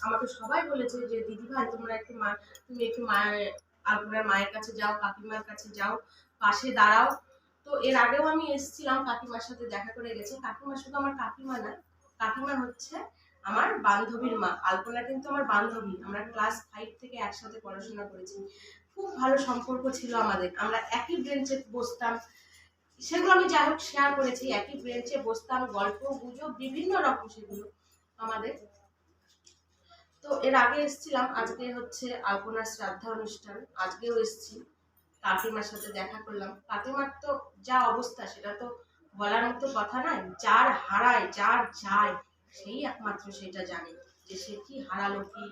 আমাকে সবাই বলেছে যে, দিদি ভাই, তোমরা একটু মা, তুমি একটু মায়ের, আলপনার মায়ের কাছে যাও, কাকিমার কাছে যাও, পাশে দাঁড়াও। তো এর আগেও আমি এসেছিলাম কাকিমার সাথে, দেখা করে গেছি। কাকিমা শুধু আমার কাকিমা না, কাকিমা হচ্ছে আমার বান্ধবীর মা। আলপনা কিন্তু আমার বান্ধবী। আমরা ক্লাস ফাইভ থেকে একসাথে পড়াশোনা করেছি। খুব ভালো সম্পর্ক ছিল আমাদের। আমরা একই ব্রেঞ্চে বসতাম। সেগুলো আমি যাই হোক শেয়ার করেছি। একই ব্রেঞ্চে বসতাম, গল্প, গুজব, বিভিন্ন রকম সেগুলো আমাদের তো এর আগে এসেছিলাম, আজকে হচ্ছে আলপনার শ্রাদ্ধা অনুষ্ঠান, আজকেও এসেছি। কাকিমার সাথে দেখা করলাম। কাকিমার তো যা অবস্থা, সেটা তো বলার মতো কথা নয় যার হারায়, যার যায়, সেই একমাত্র সেটা জানে যে সে কি হারালো, কি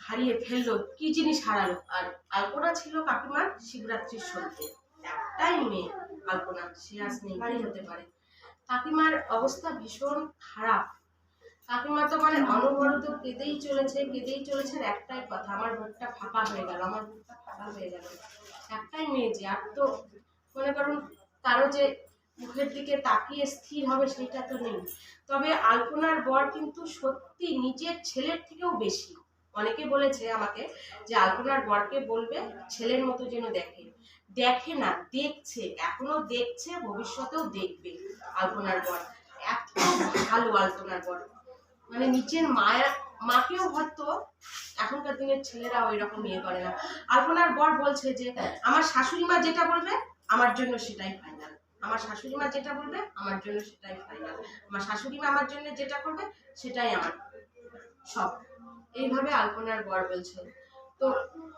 হারিয়ে ফেলল, কি জিনিস হারালো। আর আলপনা ছিল কাকিমার শিবরাত্রির সন্ধ্যে একটাই মেয়ে আলপনা, সে আজ নেই হতে পারে। কাকিমার অবস্থা ভীষণ খারাপ। কাকিমা তো মানে অনবরত কেঁদেই চলেছে কেঁদেই চলেছে আর একটাই কথা, আমার বুকটা ফাঁকা হয়ে গেল, আমার বুকটা ফাঁকা হয়ে গেল। একটাই মেয়ে যে, আর তো মনে করুন কারও যে মুখের দিকে তাকিয়ে স্থির হবে সেটা তো নেই। তবে আলপনার বর কিন্তু সত্যি নিজের ছেলের থেকেও বেশি। অনেকে বলেছে আমাকে যে, আলপনার বরকে বলবে, ছেলের মতো যেন দেখে। দেখে না, দেখছে, এখনও দেখছে, ভবিষ্যতেও দেখবে আলপনার বর। এত ভালো আলপনার বর। মানে নিচের মায়া মাকেও হয়তো এখনকার দিনের ছেলেরা ওই রকম ইয়ে করে না। আলপনার বর বলছে যে আমার শাশুড়ি মা যেটা বলবে আমার জন্য সেটাই ফাইনাল আমার শাশুড়ি মা যেটা বলবে আমার জন্য সেটাই ফাইনাল আমার শাশুড়ি মা আমার জন্য যেটা করবে সেটাই আমার সব। এইভাবে আলপনার বর বলছে। তো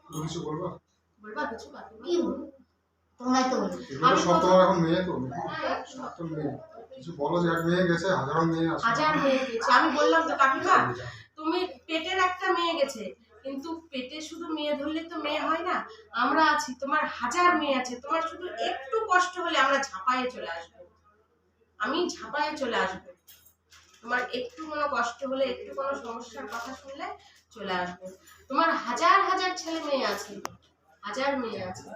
তুমি কিছু বলবা? বলবা কিছু বাকি কি বলব? তোমরাই তো তো সব তোমার এখন মেয়ে তো? সব তো মেয়ে। কিছু বলো যে এক মেয়ে গেছে হাজারো মেয়ে আসবে হাজার মেয়ে গেছে। আমি বললাম তো কাকিমা তুমি পেটের একটা মেয়ে গেছে কিন্তু পেটে শুধু মেয়ে ধরলে তো মেয়ে হয় না। আমরা আছি তোমার হাজার মেয়ে আছে তোমার শুধু একটু কষ্ট হলে আমরা ঝাঁপায়ে চলে আসব। আমি ঝাঁপায়ে চলে আসব। তোমার একটু কোনো কষ্ট হলে একটু কোনো সমস্যার কথা শুনলে চলে আসব। তোমার হাজার হাজার ছেলে মেয়ে আছে হাজার মেয়ে আছে।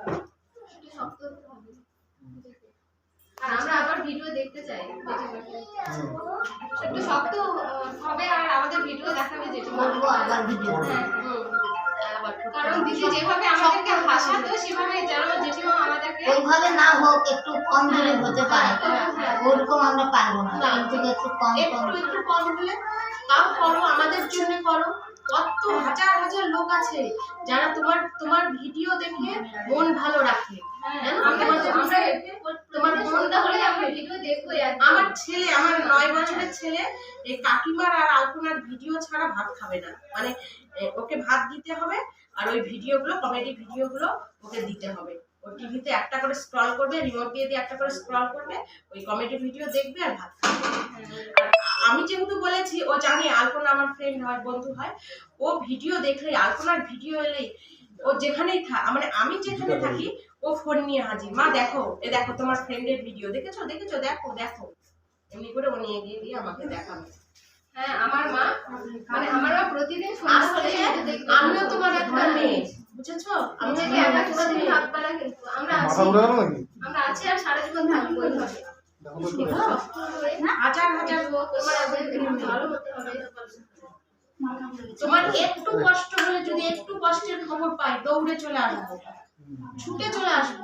আর আমরা আবার ভিডিও দেখতে চাই। একটু শক্ত হবে আর আমাদের ভিডিও দেখাবে জেঠিমা আবার ভিডিও হ্যাঁ, হুম। আবার করতে কারণ দিদি যেভাবে আমাদেরকে হাসাতো সেভাবে যেন জেঠিমা আমাদেরকে ওইভাবে না হোক একটু কম দিলে হতে পারে। হ্যাঁ। ওরকম আমরা পারব না। না। কিন্তু একটু কম কম একটু একটু কম হলে তাও করো আমাদের জন্য করো। কত হাজার হাজার লোক আছে যারা তোমার তোমার ভিডিও দেখে মন ভালো রাখে? আমরা তোমাদের আমরা তোমার তোমার মনটা সন্ধ্যা হলে আমরা ভিডিও দেখবোই আর আমার ছেলে আমার নয় বছরের ছেলে এই কাকিমার আর আলপনার ভিডিও ছাড়া ভাত খাবে না। মানে ওকে ভাত দিতে হবে আর ওই ভিডিওগুলো কমেডি ভিডিওগুলো ওকে দিতে হবে। ও টিভিতে একটা করে স্ক্রল করবে রিমোট দিয়ে দিয়ে একটা করে স্ক্রল করবে ওই কমেডি ভিডিও দেখবে আর ভাত খাবে। আমি যেহেতু বলেছি ও জানে আলপনা আমার ফ্রেন্ড হয় বন্ধু হয় ও ভিডিও দেখলেই আলপনার ভিডিও এলেই ও যেখানেই থাক মানে আমি যেখানে থাকি ও ফোন নিয়ে হাজির। মা দেখো এ দেখো তোমার ফ্রেন্ডের ভিডিও দেখেছ? দেখেছ? দেখো দেখো। এমনি করে ও নিয়ে গিয়ে দিয়ে আমাকে দেখাবে। হ্যাঁ আমার মা মানে আমার মা প্রতিদিন সন্ধ্যা হলে আসলে ভিডিও দেখবে। আমিও তোমার একটা মেয়ে। বুঝেছ? আমি নিজেকে একা কোনোদিন মেয়ে। না কিন্তু আমরা আছি। মাথা উড়ে গেল নাকি? আমরা আছি আর সারা জীবন থাকব এইভাবে দেখো তো একটু। দেখো, হাজার হাজার তোমার ভালো হতে হবে। তোমার একটু কষ্ট হলে যদি একটু কষ্টের খবর পাই দৌড়ে চলে আসব। ছুটে চলে আসব।